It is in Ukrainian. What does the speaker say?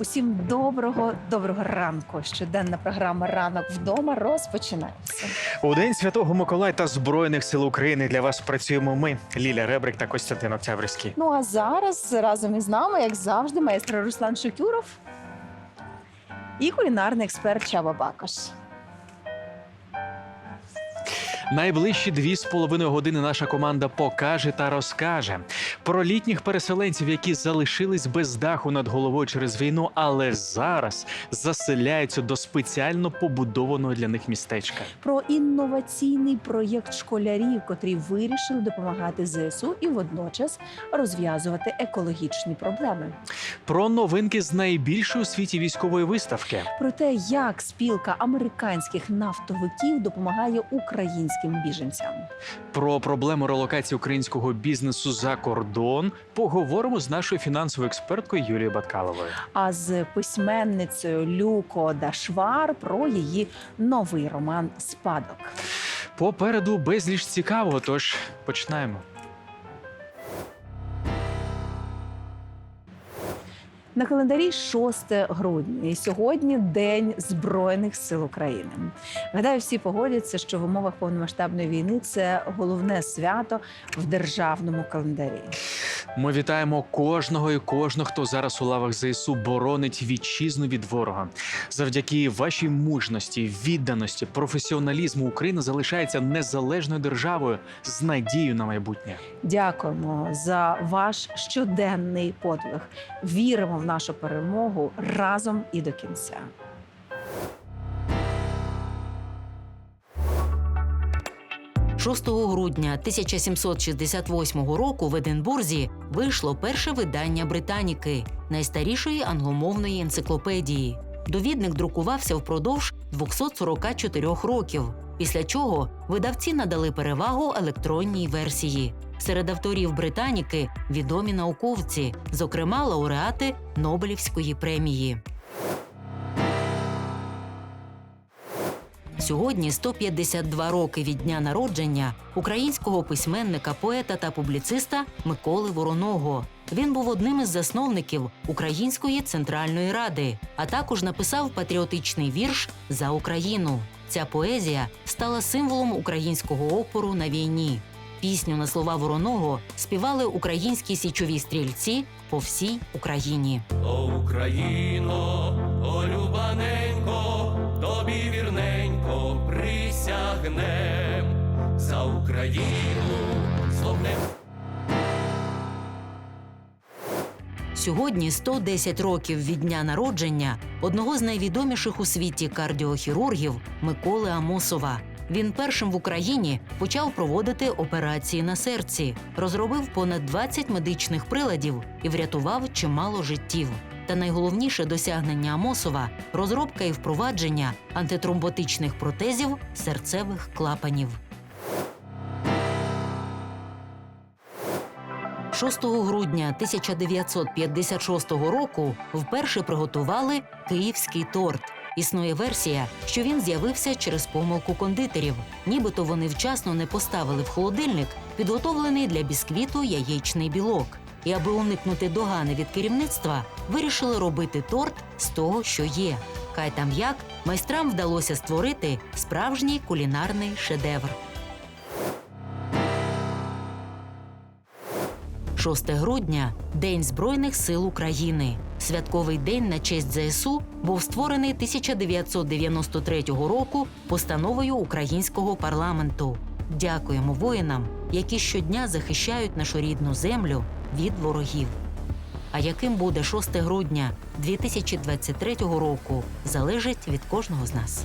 Усім доброго доброго ранку. Щоденна програма Ранок вдома розпочинається. У день святого Миколая та Збройних сил України для вас працюємо ми, Ліля Ребрик та Костянтин Октябрьський. Ну а зараз разом із нами, як завжди, майстер Руслан Шукюров і кулінарний експерт Чаба Бакош. Найближчі дві з половиною години наша команда покаже та розкаже про літніх переселенців, які залишились без даху над головою через війну, але зараз заселяються до спеціально побудованого для них містечка. Про інноваційний проєкт школярів, котрі вирішили допомагати ЗСУ і водночас розв'язувати екологічні проблеми. Про новинки з найбільшої у світі військової виставки. Про те, як спілка американських нафтовиків допомагає українським біженцям. Про проблему релокації українського бізнесу за кордон поговоримо з нашою фінансовою експерткою Юлією Баткаловою. А з письменницею Люко Дашвар про її новий роман Спадок. Попереду безліч цікавого, тож починаємо. На календарі 6 грудня, і сьогодні День Збройних сил України. Гадаю, всі погодяться, що в умовах повномасштабної війни це головне свято в державному календарі. Ми вітаємо кожного і кожного, хто зараз у лавах ЗСУ боронить вітчизну від ворога. Завдяки вашій мужності, відданості, професіоналізму Україна залишається незалежною державою з надією на майбутнє. Дякуємо за ваш щоденний подвиг. Віримо в нашу перемогу разом і до кінця. – 6 грудня 1768 року в Единбурзі вийшло перше видання Британіки, найстарішої англомовної енциклопедії. Довідник друкувався впродовж 244 років, після чого видавці надали перевагу електронній версії. Серед авторів Британіки відомі науковці, зокрема лауреати Нобелівської премії. Сьогодні 152 роки від дня народження українського письменника, поета та публіциста Миколи Вороного. Він був одним із засновників Української центральної ради, а також написав патріотичний вірш за Україну. Ця поезія стала символом українського опору на війні. Пісню на слова Вороного співали українські січові стрільці по всій Україні. О, Україно, о, любаненько, тобі вірненько присягнем за Україну словнем. Сьогодні 110 років від дня народження одного з найвідоміших у світі кардіохірургів Миколи Амосова. Він першим в Україні почав проводити операції на серці, розробив понад 20 медичних приладів і врятував чимало життів. Та найголовніше досягнення Амосова розробка і впровадження антитромботичних протезів серцевих клапанів. 6 грудня 1956 року вперше приготували київський торт. Існує версія, що він з'явився через помилку кондитерів, нібито вони вчасно не поставили в холодильник підготовлений для бісквіту яєчний білок. І аби уникнути догани від керівництва, вирішили робити торт з того, що є. Хай там як майстрам вдалося створити справжній кулінарний шедевр. 6 грудня День Збройних сил України. Святковий день на честь ЗСУ був створений 1993 року постановою українського парламенту. Дякуємо воїнам, які щодня захищають нашу рідну землю від ворогів. А яким буде 6 грудня 2023 року, залежить від кожного з нас.